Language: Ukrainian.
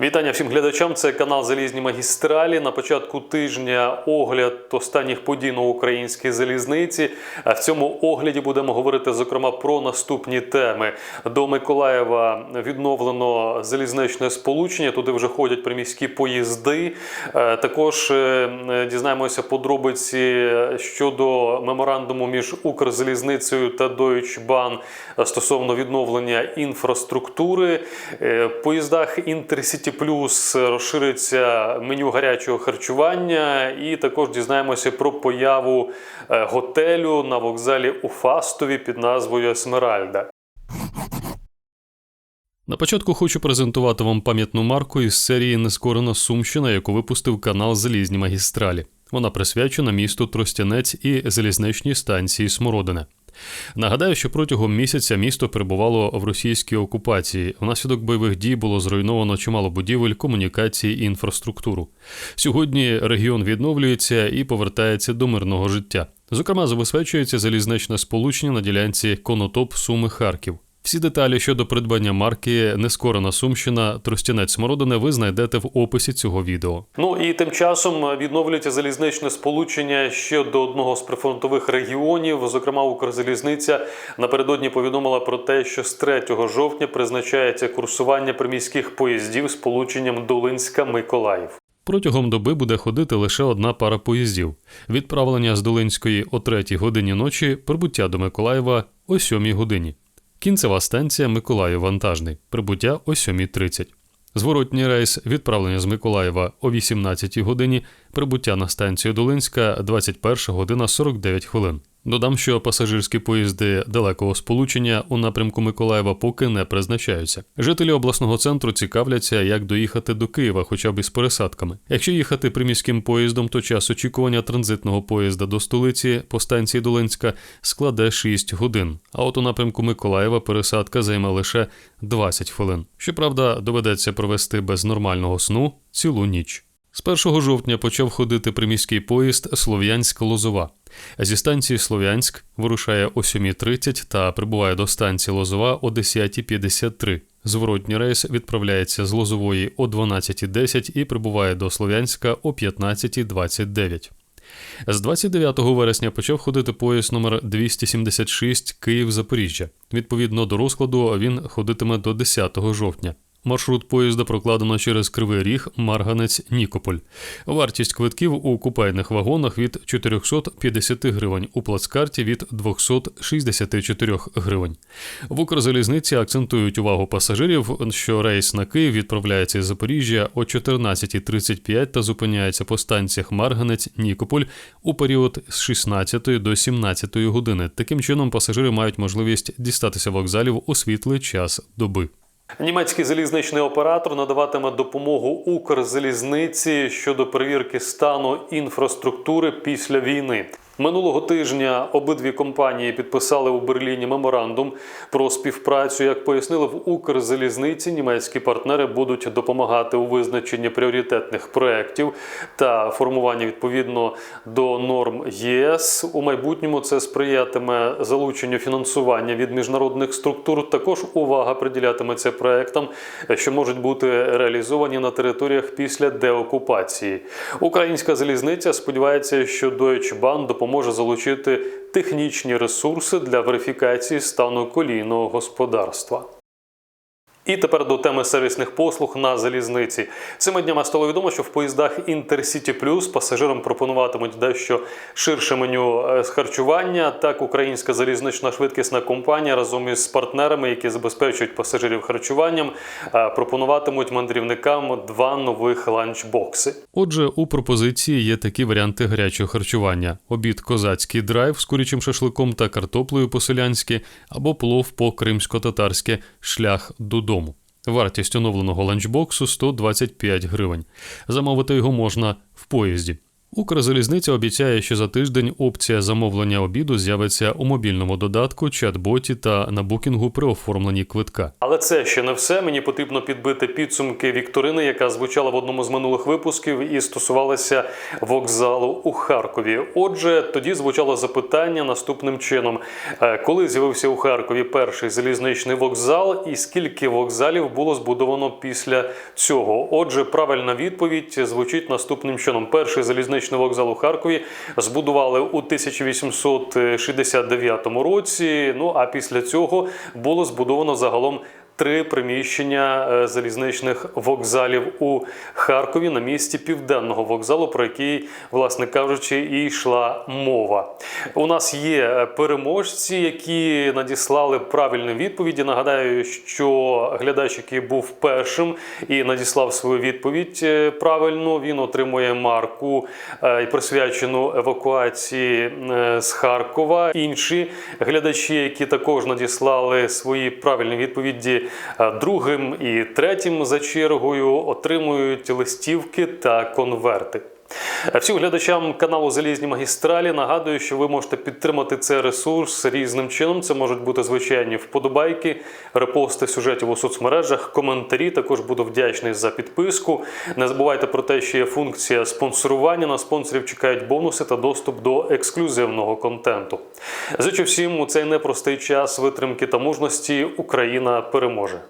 Вітання всім глядачам. Це канал Залізні магістралі. На початку тижня огляд останніх подій на українській залізниці. В цьому огляді будемо говорити зокрема про наступні теми. До Миколаєва відновлено залізничне сполучення. Туди вже ходять приміські поїзди. Е, Також е, дізнаємося подробиці щодо меморандуму між Укрзалізницею та Deutsche Bahn стосовно відновлення інфраструктури. Е, поїздах Intercity Plus розшириться меню гарячого харчування, і також дізнаємося про появу е, готелю на вокзалі у Фастові під назвою Есмеральда. На початку хочу презентувати вам пам'ятну марку із серії Нескорена Сумщина, яку випустив канал Залізні магістралі. Вона присвячена місту Тростянець і залізничній станції Смородине. Нагадаю, що протягом місяця місто перебувало в російській окупації. Внаслідок бойових дій було зруйновано чимало будівель, комунікацій і інфраструктуру. Сьогодні регіон відновлюється і повертається до мирного життя. Зокрема, забезпечується залізничне сполучення на ділянці Конотоп Суми Харків. Всі деталі щодо придбання марки Нескорена Сумщина Тростянець Смородине ви знайдете в описі цього відео. Ну і тим часом відновлюється залізничне сполучення ще до одного з прифронтових регіонів. Зокрема, Укрзалізниця напередодні повідомила про те, що з 3 жовтня призначається курсування приміських поїздів з полученням Долинська-Миколаїв. Протягом доби буде ходити лише одна пара поїздів: відправлення з Долинської о 3 годині ночі, прибуття до Миколаєва о 7 годині. Кінцева станція Миколаїв вантажний. Прибуття о 7.30. Зворотній рейс відправлення з Миколаєва о 18 годині. Прибуття на станцію Долинська 21 година 49 хвилин. Додам, що пасажирські поїзди далекого сполучення у напрямку Миколаєва поки не призначаються. Жителі обласного центру цікавляться, як доїхати до Києва, хоча б із пересадками. Якщо їхати приміським поїздом, то час очікування транзитного поїзда до столиці по станції Долинська складе 6 годин. А от у напрямку Миколаєва пересадка займе лише 20 хвилин. Щоправда, доведеться провести без нормального сну цілу ніч. З 1 жовтня почав ходити приміський поїзд Слов'янськ-Лозова. Зі станції Слов'янськ вирушає о 7.30 та прибуває до станції Лозова о 10.53. Зворотній рейс відправляється з Лозової о 12.10 і прибуває до Слов'янська о 15.29. З 29 вересня почав ходити поїзд номер 276 Київ-Запоріжжя. Відповідно до розкладу, він ходитиме до 10 жовтня. Маршрут поїзда прокладено через Кривий Ріг, Марганець, Нікополь. Вартість квитків у купейних вагонах від 450 гривень, у плацкарті від 264 гривень. В Укрзалізниці акцентують увагу пасажирів, що рейс на Київ відправляється із Запоріжжя о 14.35 та зупиняється по станціях Марганець, Нікополь у період з 16 до 17 години. Таким чином пасажири мають можливість дістатися вокзалів у світлий час доби. Німецький залізничний оператор надаватиме допомогу Укрзалізниці щодо перевірки стану інфраструктури після війни. Минулого тижня обидві компанії підписали у Берліні меморандум про співпрацю. Як пояснили в Укрзалізниці, німецькі партнери будуть допомагати у визначенні пріоритетних проєктів та формуванні відповідно до норм ЄС. У майбутньому це сприятиме залученню фінансування від міжнародних структур. Також увага приділятиметься проектам, що можуть бути реалізовані на територіях після деокупації. Українська залізниця сподівається, що Deutsche Bahn допоможе залучити технічні ресурси для верифікації стану колійного господарства. І тепер до теми сервісних послуг на залізниці. Цими днями стало відомо, що в поїздах Intercity Plus пасажирам пропонуватимуть дещо ширше меню е, з харчування. Так, українська залізнична швидкісна компанія разом із партнерами, які забезпечують пасажирів харчуванням, е, пропонуватимуть мандрівникам два нових ланчбокси. Отже, у пропозиції є такі варіанти гарячого харчування: обід козацький драйв з курячим шашликом та картоплею по-селянськи, або плов по-кримсько-татарськи шлях додому. Вартість оновленого ланчбоксу 125 гривень. Замовити його можна в поїзді. Укрзалізниця обіцяє, що за тиждень опція замовлення обіду з'явиться у мобільному додатку, чат-боті та на букінгу при оформленні квитка. Але це ще не все. Мені потрібно підбити підсумки вікторини, яка звучала в одному з минулих випусків і стосувалася вокзалу у Харкові. Отже, тоді звучало запитання наступним чином: Е, коли з'явився у Харкові перший залізничний вокзал, і скільки вокзалів було збудовано після цього? Отже, правильна відповідь звучить наступним чином: перший залізничний вокзал у Харкові збудували у 1869 році. Ну а після цього було збудовано загалом. Три приміщення е, залізничних вокзалів у Харкові на місці південного вокзалу, про який, власне кажучи, і йшла мова. У нас є е, переможці, які надіслали правильні відповіді. Нагадаю, що глядач, який був першим і надіслав свою відповідь е, правильно, він отримує марку присвячену евакуації з Харкова. Інші глядачі, які також надіслали свої правильні відповіді другим і третім за чергою, отримують листівки та конверти. Всім глядачам каналу Залізні магістралі нагадую, що ви можете підтримати цей ресурс різним чином. Це можуть бути звичайні вподобайки, репости сюжетів у соцмережах, коментарі. Також буду вдячний за підписку. Не забувайте про те, що є функція спонсорування. На спонсорів чекають бонуси та доступ до ексклюзивного контенту. Зичу всім у цей непростий час витримки та мужності. Україна переможе.